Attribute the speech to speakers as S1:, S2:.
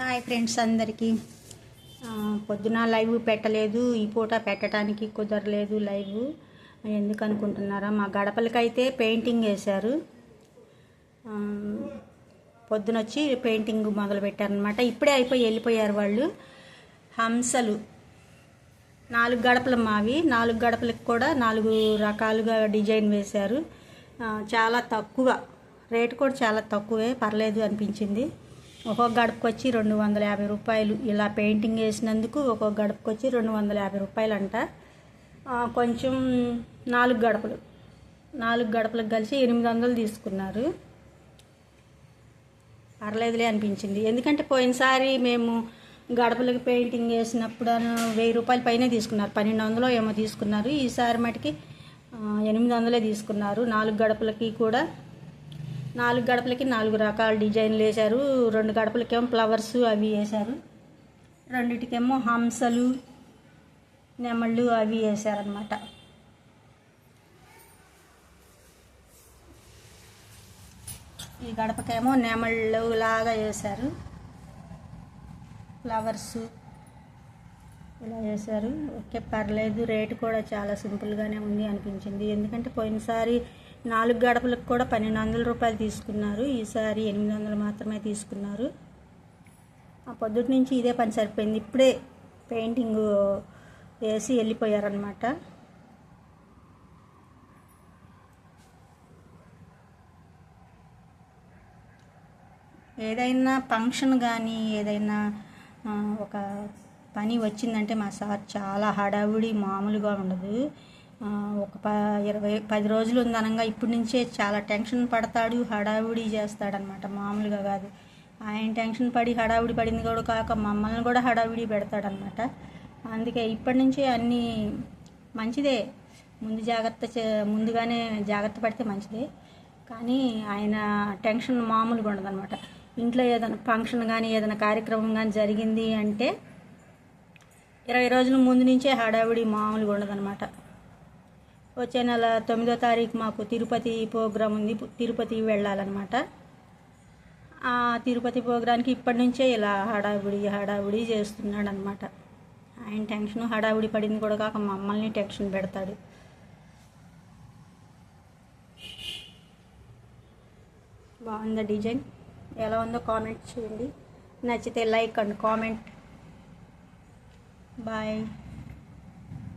S1: Hi friends అందరికీ. పొద్దున live పెట్టలేదు ఈ పూట పెట్టడానికి కుదరలేదు లైవ్. ఎందుకు అనుకుంటున్నారా? మా గడపలకైతే పెయింటింగ్ వేశారు. పొద్దునొచ్చి పెయింటింగ్ మొదలు పెట్టారనమాట ఇప్పుడే అయిపోయి వెళ్ళిపోయారు వాళ్ళు. హంసలు. నాలుగు గడపలు మావి. నాలుగు గడపలకు కూడా నాలుగు రకాలుగా డిజైన్ వేశారు. చాలా తక్కువ. రేటు కూడా చాలా తక్కువే. పర్లేదు అనిపించింది. ఒక్కొక్క గడపకొచ్చి రెండు వందల యాభై రూపాయలు. ఇలా పెయింటింగ్ వేసినందుకు ఒక్కొక్క గడపకొచ్చి రెండు వందల యాభై రూపాయలు అంట కొంచెం నాలుగు గడపలు. నాలుగు గడపలకు కలిసి ఎనిమిది వందలు తీసుకున్నారు. పర్లేదులే అనిపించింది. ఎందుకంటే పోయినసారి మేము గడపలకు పెయింటింగ్ వేసినప్పుడు వెయ్యి రూపాయల పైనే తీసుకున్నారు. పన్నెండు వందలు ఏమో తీసుకున్నారు. ఈసారి మటుకి ఎనిమిది వందలే తీసుకున్నారు. నాలుగు గడపలకి కూడా నాలుగు గడపలకి నాలుగు రకాల డిజైన్లు వేశారు. రెండు గడపలకేమో ఫ్లవర్స్ అవి వేశారు. రెండిటికేమో హంసలు నెమళ్ళు అవి వేశారనమాట ఈ గడపకేమో నెమళ్ళు లాగా వేశారు. ఫ్లవర్స్ ఇలా చేశారు? ఓకే పర్లేదు. రేటు కూడా చాలా సింపుల్గానే ఉంది అనిపించింది. ఎందుకంటే పోయినసారి నాలుగు గడపలకు కూడా పన్నెండు వందల రూపాయలు తీసుకున్నారు. ఈసారి ఎనిమిది వందలు మాత్రమే తీసుకున్నారు. ఆ పొద్దుటి నుంచి ఇదే పని సరిపోయింది. ఇప్పుడే పెయింటింగ్ వేసి వెళ్ళిపోయారనమాట ఏదైనా ఫంక్షన్ కానీ ఏదైనా ఒక పని వచ్చిందంటే మా సార్ చాలా హడావుడి మామూలుగా ఉండదు. ఒక ప ఇరవై పది రోజులు ఉందనంగా ఇప్పటి నుంచే చాలా టెన్షన్ పడతాడు హడావుడి చేస్తాడనమాట. మామూలుగా కాదు. ఆయన టెన్షన్ పడి హడావుడి పడింది కూడా కాక మమ్మల్ని కూడా హడావుడి పెడతాడనమాట. అందుకే ఇప్పటి నుంచే అన్నీ మంచిదే. ముందు జాగ్రత్త చే- ముందుగానే జాగ్రత్త పడితే మంచిదే. కానీ ఆయన టెన్షన్ మామూలుగా ఉండదన్నమాట ఇంట్లో ఏదైనా ఫంక్షన్ కానీ ఏదైనా కార్యక్రమం కానీ జరిగింది అంటే ఇరవై రోజుల ముందు నుంచే హడావిడి మామూలుగా ఉండదన్నమాట. వచ్చే నెల తొమ్మిదో తారీఖు మాకు తిరుపతి ప్రోగ్రాం ఉంది. తిరుపతి వెళ్ళాలన్నమాట. ఆ తిరుపతి ప్రోగ్రాంకి ఇప్పటి నుంచే ఇలా హడావిడి హడావిడి చేస్తున్నాడు అనమాట ఆయన టెన్షన్ హడావిడి పడింది కూడా కాక మమ్మల్ని టెన్షన్ పెడతాడు. బాగుందా డిజైన్? ఎలా ఉందో కామెంట్ చేయండి. నచ్చితే లైక్ అండ్ కామెంట్. Bye.